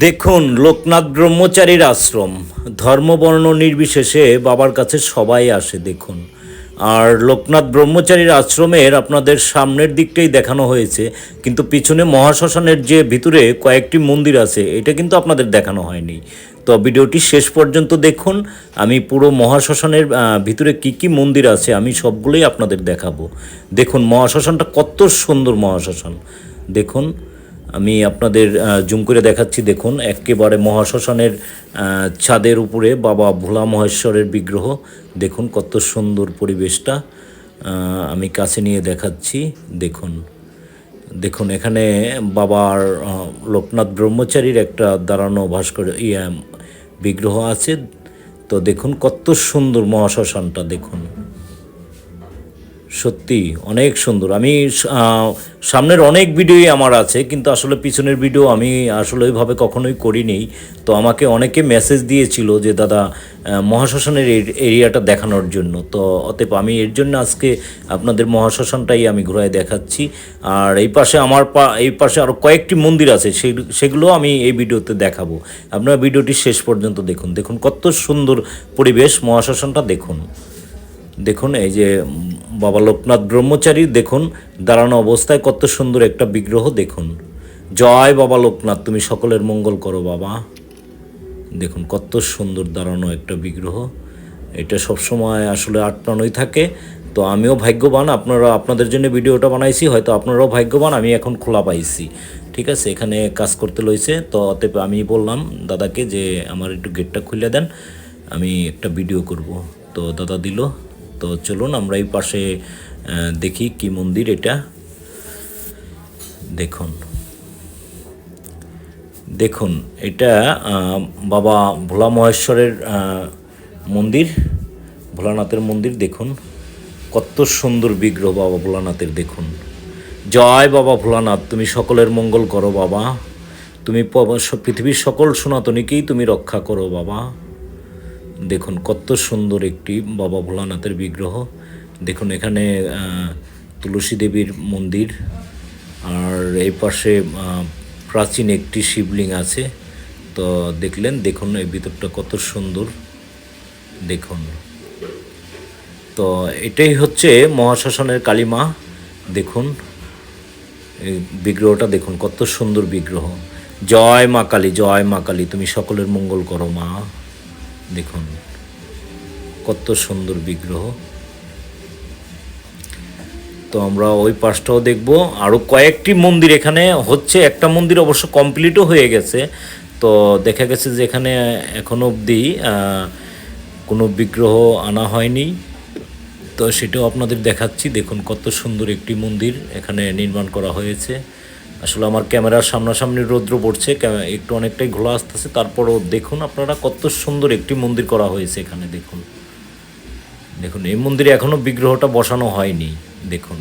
দেখুন, লোকনাথ ব্রহ্মচারীর আশ্রম। ধর্মবর্ণ নির্বিশেষে বাবার কাছে সবাই আসে, দেখুন। আর লোকনাথ ব্রহ্মচারীর আশ্রমের আপনাদের সামনের দিকটাই দেখানো হয়েছে, কিন্তু পিছনে মহাশ্মশানের যে ভিতরে কয়েকটি মন্দির আছে, এটা কিন্তু আপনাদের দেখানো হয়নি। তো ভিডিওটি শেষ পর্যন্ত দেখুন, আমি পুরো মহাশ্মশানের ভিতরে কি কি মন্দির আছে, আমি সবগুলোই আপনাদের দেখাবো। দেখুন, মহাশ্মশানটা কত সুন্দর মহাশ্মশান। দেখুন আমি আপনাদের জুম করে দেখাচ্ছি, দেখুন, একেবারে মহাশ্মশানের ছাদের উপরে বাবা ভোলা মহেশ্বরের বিগ্রহ। দেখুন কত সুন্দর পরিবেশটা। আমি কাছে নিয়ে দেখাচ্ছি, দেখুন। দেখুন, এখানে বাবার লোকনাথ ব্রহ্মচারীর একটা দাঁড়ানো ভাস্কর, ইয়া, বিগ্রহ আছে। তো দেখুন কত সুন্দর মহাশ্মশানটা, দেখুন। সত্যি অনেক সুন্দর। আমি সামনের অনেক ভিডিওই আমার আছে, কিন্তু আসলে পিছনের ভিডিও আমি আসলে ওইভাবে কখনোই করিনি। তো আমাকে অনেকে মেসেজ দিয়েছিল যে, দাদা মহাশ্মশানের এরিয়াটা দেখানোর জন্য। তো অতএব আমি এর জন্য আজকে আপনাদের মহাশ্মশানটাই আমি ঘুরায় দেখাচ্ছি। আর এই পাশে আমার পা, এই পাশে আরও কয়েকটি মন্দির আছে সেগুলো আমি এই ভিডিওতে দেখাবো। আপনারা ভিডিওটি শেষ পর্যন্ত দেখুন। দেখুন কত সুন্দর পরিবেশ মহাশ্মশানটা দেখুন। দেখুন, এই যে বাবা লোকনাথ ব্রহ্মচারী, দেখুন, দাঁড়ানো অবস্থায় কত সুন্দর একটা বিগ্রহ, দেখুন। জয় বাবা লোকনাথ, তুমি সকলের মঙ্গল করো বাবা। দেখুন, কত সুন্দর দাঁড়ানো একটা বিগ্রহ। এটা সবসময় আসলে আটটানোই থাকে। তো আমিও ভাগ্যবান, আপনারা, আপনাদের জন্য ভিডিওটা বানাইছি, হয়তো আপনারাও ভাগ্যবান, আমি এখন খোলা পাইছি। ঠিক আছে, এখানে কাজ করতে লইছে। তো অতএব আমি বললাম দাদাকে যে আমার একটু গেটটা খুলে দেন, আমি একটা ভিডিও করব। তো দাদা দিল। তো চলুন আমরা এই পাশে দেখি কি মন্দির এটা। দেখুন। দেখুন, এটা বাবা ভোলা মহেশ্বরের মন্দির, ভোলানাথের মন্দির, দেখুন। কত সুন্দর বিগ্রহ বাবা ভোলানাথের, দেখুন। জয় বাবা ভোলানাথ, তুমি সকলের মঙ্গল করো বাবা। তুমি পৃথিবীর সকল সনাতনীকেই তুমি রক্ষা করো বাবা। দেখুন, কত সুন্দর একটি বাবা ভোলানাথের বিগ্রহ। দেখুন, এখানে তুলসী দেবীর মন্দির, আর এই পাশে প্রাচীন একটি শিবলিং আছে। তো দেখলেন, দেখুন, এই ভিতরটা কত সুন্দর। দেখুন। তো এটাই হচ্ছে মহাশ্মশানের কালীমা। দেখুন বিগ্রহটা দেখুন, কত সুন্দর বিগ্রহ। জয় মা কালী, জয় মা কালী, তুমি সকলের মঙ্গল করো মা। দেখুন, কত সুন্দর বিগ্রহ। তো আমরা ওই পাশটাও দেখব। আরও কয়েকটি মন্দির এখানে হচ্ছে। একটা মন্দির অবশ্য কমপ্লিটও হয়ে গেছে। তো দেখা গেছে যে এখানে এখনও অবধি কোনো বিগ্রহ আনা হয়নি। তো সেটাও আপনাদের দেখাচ্ছি। দেখুন কত সুন্দর একটি মন্দির এখানে নির্মাণ করা হয়েছে। আসলে আমার ক্যামেরার সামনাসামনি রৌদ্র পড়ছে একটু অনেকটাই ঘোলা আসতেছে। তারপরও দেখুন আপনারা কত সুন্দর একটি মন্দির করা হয়েছে এখানে, দেখুন। দেখুন, এই মন্দিরে এখনও বিগ্রহটা বসানো হয়নি, দেখুন।